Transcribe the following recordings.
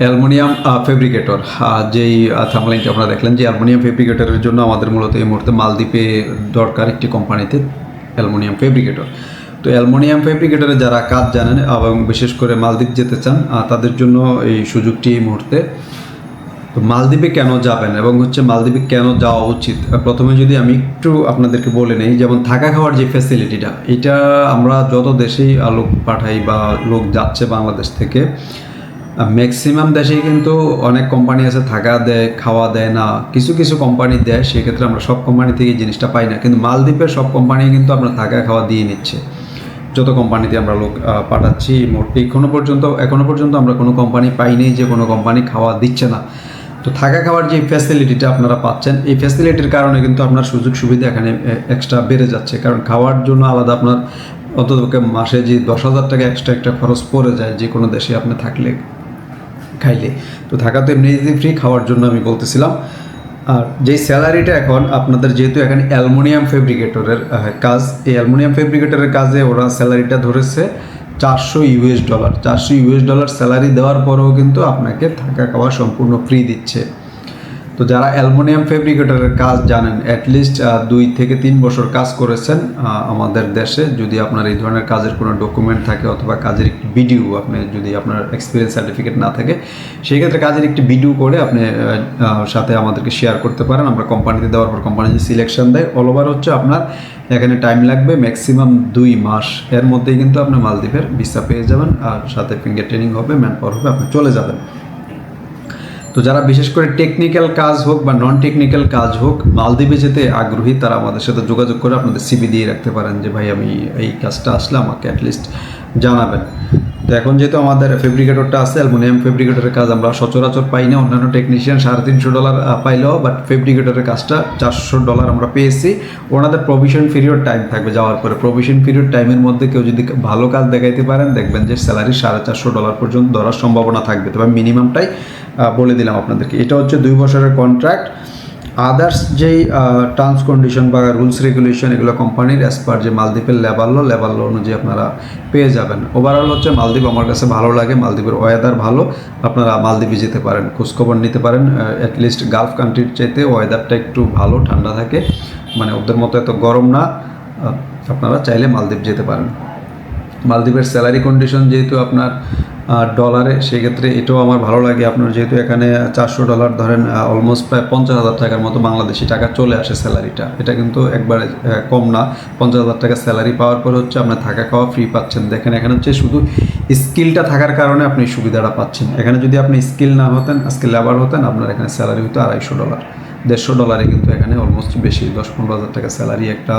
Aluminium fabricator. যেই থার্মালাইনটি আপনারা দেখলেন, যে অ্যালুমিনিয়াম ফেব্রিকেটরের জন্য আমাদের মূলত এই মুহূর্তে মালদ্বীপে দরকার একটি কোম্পানিতে অ্যালুমিনিয়াম ফেব্রিকেটর। তো অ্যালুমিনিয়াম ফেব্রিকেটরে যারা কাজ জানেন এবং বিশেষ করে মালদ্বীপ যেতে চান তাদের জন্য এই সুযোগটি এই মুহূর্তে। তো মালদ্বীপে কেন যাবেন এবং হচ্ছে মালদ্বীপে কেন যাওয়া উচিত? প্রথমে যদি আমি একটু আপনাদেরকে বলে নেই, যেমন থাকা খাওয়ার যে ফ্যাসিলিটিটা এটা আমরা যত দেশেই লোক পাঠাই বা লোক যাচ্ছে বাংলাদেশ থেকে ম্যাক্সিমাম দেশেই কিন্তু অনেক কোম্পানি আছে, থাকা দেয়, খাওয়া দেয় না, কিছু কিছু কোম্পানি দেয়, সেক্ষেত্রে আমরা সব কোম্পানি থেকে জিনিসটা পাই না। কিন্তু মালদ্বীপের সব কোম্পানি কিন্তু আমরা থাকা খাওয়া দিয়ে নিচ্ছে। যত কোম্পানিতে আমরা লোক পাঠাচ্ছি, মোট এখনও পর্যন্ত এখনও পর্যন্ত আমরা কোনো কোম্পানি পাইনি যে কোনো কোম্পানি খাওয়া দিচ্ছে না। তো থাকা খাওয়ার যে ফ্যাসিলিটিটা আপনারা পাচ্ছেন, এই ফ্যাসিলিটির কারণে কিন্তু আপনার সুযোগ সুবিধা এখানে এক্সট্রা বেড়ে যাচ্ছে। কারণ খাওয়ার জন্য আলাদা আপনার অন্ততপক্ষে মাসে যে দশ হাজার টাকা এক্সট্রা একটা খরচ পড়ে যায় যে কোনো দেশে আপনি থাকলে। খাইলে। তো থাকা তো এমনিতে ফ্রি খাওয়ার জন্য আমি বলতেছিলাম। আর যেই স্যালারিটা এখন, আপনাদের যেহেতু এখানে অ্যালমোনিয়াম ফেব্রিকেটরের কাজ, এই অ্যালমোনিয়াম ফেব্রিকেটরের কাজে ওরা স্যালারিটা ধরেছে চারশো ইউএস ডলার। চারশো ইউএস ডলার স্যালারি দেওয়ার পরেও কিন্তু আপনাকে থাকা খাওয়া সম্পূর্ণ ফ্রি দিচ্ছে। তো যারা অ্যালুমিনিয়াম ফেব্রিকেটরের কাজ জানেন অ্যাটলিস্ট দুই থেকে তিন বছর কাজ করেছেন আমাদের দেশে। যদি আপনার এই ধরনের কাজের কোনো ডকুমেন্ট থাকে অথবা কাজের একটি ভিডিও আপনি যদি আপনার এক্সপিরিয়েন্স সার্টিফিকেট না থাকে, সেই ক্ষেত্রে কাজের একটি ভিডিও করে আপনি সাথে আমাদেরকে শেয়ার করতে পারেন। আমরা কোম্পানিতে দেওয়ার পর কোম্পানি যে সিলেকশন দেয় অল ওভার হচ্ছে আপনার, এখানে টাইম লাগবে ম্যাক্সিমাম দুই মাস। এর মধ্যেই কিন্তু আপনি মালদ্বীপের ভিসা পেয়ে যাবেন, আর সাথে ফিঙ্গার ট্রেনিং হবে ম্যান পাওয়ার হবে, আপনি চলে যাবেন। তো যারা বিশেষ করে টেকনিক্যাল কাজ হোক বা নন টেকনিক্যাল কাজ হোক, মালদ্বীপে যেতে আগ্রহী, তারা আমাদের সাথে যোগাযোগ করে আপনাদের সিবি দিয়ে রাখতে পারেন যে, ভাই, আমি এই কাজটা আসলে আমাকে অ্যাটলিস্ট জানাবেন। তো এখন যেহেতু আমাদের ফেব্রিকেটরটা আছে, অ্যালমোনিয়াম ফেব্রিকেটরের কাজ আমরা সচরাচর পাই না। অন্যান্য টেকনিশিয়ান সাড়ে তিনশো ডলার পাইলেও বাট ফেব্রিকেটরের কাজটা চারশো ডলার আমরা পেয়েছি। ওনাদের প্রভিশন পিরিয়ড টাইম থাকবে যাওয়ার পরে। প্রভিশন পিরিয়ড টাইমের মধ্যে কেউ যদি ভালো কাজ দেখাইতে পারেন, দেখবেন যে স্যালারি সাড়ে চারশো ডলার পর্যন্ত ধরার সম্ভাবনা থাকবে। তবে মিনিমামটাই বলে দিলাম আপনাদেরকে। এটা হচ্ছে দুই বছরের কন্ট্রাক্ট আদার্স যেই টার্মস কন্ডিশন বা রুলস রেগুলেশন এগুলো কোম্পানির অ্যাজ পার যে মালদ্বীপের লেবার ল লেবার ল অনুযায়ী আপনারা পেয়ে যাবেন। ওভারঅল হচ্ছে মালদ্বীপ আমার কাছে ভালো লাগে, মালদ্বীপের ওয়েদার ভালো, আপনারা মালদ্বীপে যেতে পারেন, খোঁজখবর নিতে পারেন অ্যাটলিস্ট গালফ কান্ট্রির চাইতে ওয়েদারটা একটু ভালো, ঠান্ডা থাকে মানে ওদের মতো এত গরম না আপনারা চাইলে মালদ্বীপ যেতে পারেন। মালদ্বীপের স্যালারি কন্ডিশন যেহেতু আপনার ডলারে সেক্ষেত্রে এটাও আমার ভালো লাগে। আপনার যেহেতু এখানে চারশো ডলার ধরেন অলমোস্ট প্রায় পঞ্চাশ হাজার টাকার মতো বাংলাদেশি টাকা চলে আসে স্যালারিটা এটা কিন্তু একবারে কম না। পঞ্চাশ হাজার টাকা স্যালারি পাওয়ার পর হচ্ছে আপনার থাকা খাওয়া ফ্রি পাচ্ছেন। দেখেন, এখানে হচ্ছে শুধু স্কিলটা থাকার কারণে আপনি সুবিধাটা পাচ্ছেন। এখানে যদি আপনি স্কিল না হতেন আজকে লেবার হতেন, আপনার এখানে স্যালারি হতো আড়াইশো ডলার দেড়শো ডলারে কিন্তু এখানে অলমোস্ট বেশি, দশ পনেরো হাজার টাকা স্যালারি একটা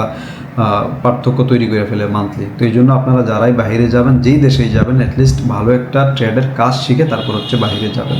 পার্থক্য তৈরি করে ফেলে মান্থলি তো এই জন্য আপনারা যারাই বাইরে যাবেন, যেই দেশেই যাবেন অ্যাটলিস্ট ভালো একটা ট্রেডের কাজ শিখে তারপর হচ্ছে বাইরে যাবেন।